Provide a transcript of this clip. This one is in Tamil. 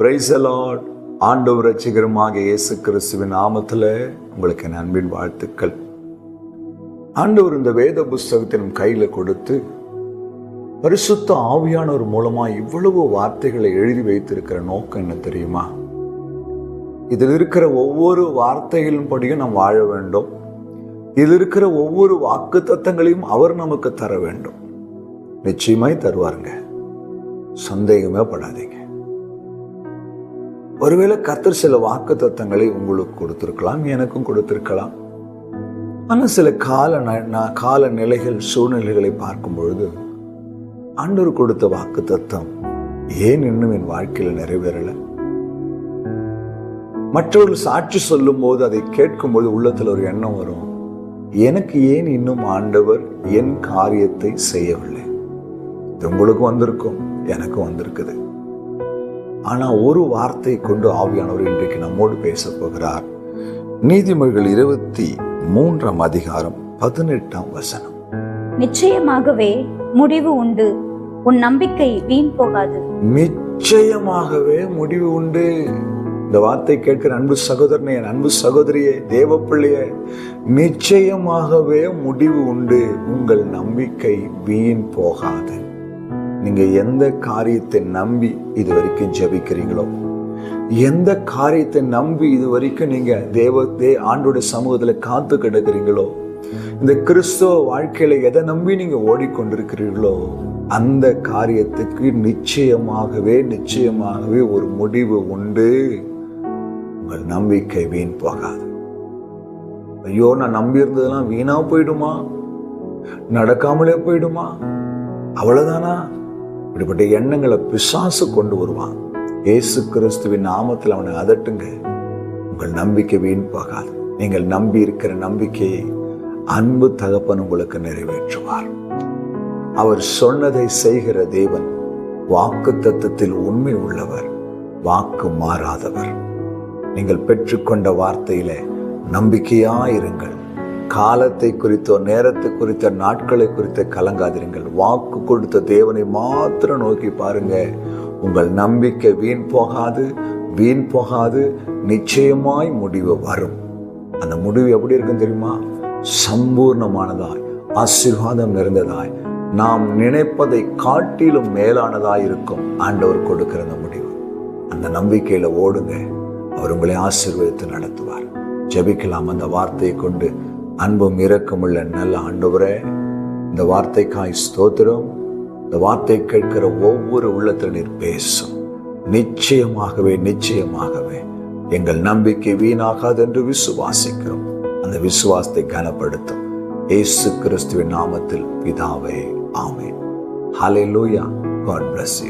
பிரைஸ் அலாட் ஆண்டவர் ரட்சிகரமாக இயேசு கிறிஸ்துவின் நாமத்தில் உங்களுக்கு என் அன்பின் வாழ்த்துக்கள். ஆண்டவர் இந்த வேத புஸ்தகத்தை நம் கையில் கொடுத்து பரிசுத்த ஆவியானவர் மூலமாக இவ்வளவு வார்த்தைகளை எழுதி வைத்திருக்கிற நோக்கம் என்ன தெரியுமா? இதில் இருக்கிற ஒவ்வொரு வார்த்தைகளின் படியும் நாம் வாழ வேண்டும். இதில் இருக்கிற ஒவ்வொரு வாக்கு தத்தங்களையும் அவர் நமக்கு தர வேண்டும். நிச்சயமாய் தருவாருங்க. சந்தேகமே படாதீங்க. ஒருவேளை கர்த்தர் சில வாக்கு தத்துவங்களை உங்களுக்கு கொடுத்துருக்கலாம் எனக்கும் கொடுத்துருக்கலாம். ஆனால் சில கால ந- கால நிலைகள் சூழ்நிலைகளை பார்க்கும் பொழுது ஆண்டவர் கொடுத்த வாக்கு தத்துவம் ஏன் இன்னும் என் வாழ்க்கையில் நிறைவேறலை? மற்றவர்கள் சாட்சி சொல்லும் போது அதை கேட்கும்போது உள்ளத்தில் ஒரு எண்ணம் வரும். எனக்கு ஏன் இன்னும் ஆண்டவர் என் காரியத்தை செய்யவில்லை? இது உங்களுக்கு வந்திருக்கும் எனக்கும் வந்திருக்குது. ஆனா ஒரு வார்த்தை கொண்டு ஆவியானவர் இன்றைக்கு நம்மோடு பேச போகிறார். நீதிமொழிகள் இருபத்தி மூன்றாம் அதிகாரம் பதினெட்டாம் வசனம். நிச்சயமாகவே முடிவு உண்டு. உன் நம்பிக்கை வீண் போகாது. நிச்சயமாகவே முடிவு உண்டு. இந்த வார்த்தை கேட்கிற அன்பு சகோதரனே என் அன்பு சகோதரியே தேவ பிள்ளையே நிச்சயமாகவே முடிவு உண்டு. உங்கள் நம்பிக்கை வீண் போகாது. நீங்க எந்த காரியத்தை நம்பி இது வரைக்கும் ஜெபிக்கிறீங்களோ எந்த காரியத்தை நம்பி இது வரைக்கும் நீங்க தேவ தே ஆண்டோட சமூகத்துல காத்து கிடக்கிறீங்களோ இந்த கிறிஸ்தவ வாழ்க்கையில எதை நம்பி நீங்க ஓடிக்கொண்டிருக்கிறீர்களோ அந்த காரியத்துக்கு நிச்சயமாகவே நிச்சயமாகவே ஒரு முடிவு உண்டு. உங்கள் நம்பிக்கை வீண் போகாது. ஐயோ நான் நம்பி இருந்ததெல்லாம் வீணா போயிடுமா? நடக்காமலே போயிடுமா? அவ்வளவுதானா? இப்படிப்பட்ட எண்ணங்களை பிசாசு கொண்டு வருவான். இயேசு கிறிஸ்துவின் நாமத்தில் அவனை அதட்டுங்க. உங்கள் நம்பிக்கை வீண் போகாது. நீங்கள் நம்பி இருக்கிற நம்பிக்கையை அன்பு தகப்பன் உங்களுக்கு நிறைவேற்றுவார். அவர் சொன்னதை செய்கிற தேவன் வாக்கு தத்துவத்தில் உண்மை உள்ளவர் வாக்கு மாறாதவர். நீங்கள் பெற்றுக்கொண்ட வார்த்தையில நம்பிக்கையாயிருங்கள். காலத்தை குறித்தோ நேரத்தை குறித்த நாட்களை குறித்த கலங்காதிருங்கள் வாக்கு கொடுத்த தேவனை மாத்திரம் நோக்கி பாருங்க. உங்கள் நம்பிக்கை வீண் போகாது வீண் போகாது. நிச்சயமாய் முடிவு வரும். அந்த முடிவு எப்படி இருக்கும் தெரியுமா? சம்பூர்ணமானதாய் ஆசீர்வாதம் நிறைந்ததாய். நாம் நினைப்பதை காட்டிலும் மேலானதாய் இருக்கும். ஆண்டவர் கொடுக்கிற அந்த முடிவு. அந்த நம்பிக்கையில ஓடுங்க. அவர் உங்களை ஆசீர்வதித்து நடத்துவார். ஜெபிக்கலாம் அந்த வார்த்தையை கொண்டு அன்பும் இரக்கமுள்ள நல்ல ஆண்டவரே இந்த வார்த்தைக்காய் ஸ்தோத்திரம் இந்த வார்த்தை கேட்கிற ஒவ்வொரு உள்ளத்தில் நீர் பேசும். நிச்சயமாகவே நிச்சயமாகவே எங்கள் நம்பிக்கை வீணாகாது என்று விசுவாசிக்கிறோம். அந்த விசுவாசத்தை கனப்படுத்தும். ஏசு கிறிஸ்துவின் நாமத்தில் பிதாவே ஆமே ஹலே லூயா காட் பிளஸ் யூ